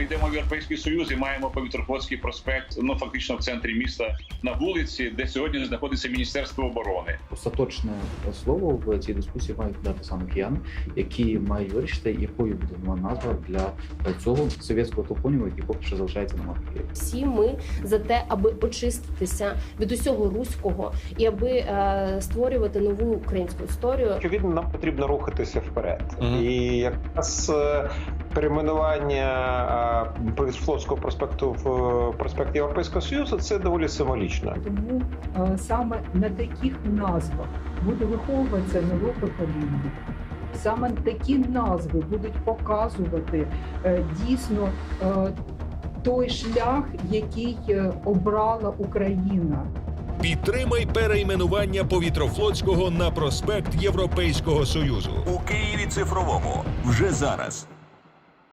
Йдемо в європейський союз і маємо повітроходський проспект. Ну фактично в центрі міста на вулиці, де сьогодні знаходиться міністерство оборони. Остаточне слово в цій дискусії мають дати саме кияни, які мають вирішити, якою буде назва для цього совєтського топоніма, який поки що залишається на мапі Всі ми за те, аби очиститися від усього руського і аби е, створювати нову українську історію. Очевидно, нам потрібно рухатися вперед. Мгм. І якраз е, перейменування е, Повітфлотського проспекту в е, проспект Європейського Союзу це доволі символічно. Тому е, саме на таких назвах буде виховуватися нове покоління. Саме такі назви будуть показувати дійсно той шлях, який обрала Україна. Підтримай перейменування повітрофлотського на проспект Європейського Союзу. у Києві цифровому вже зараз.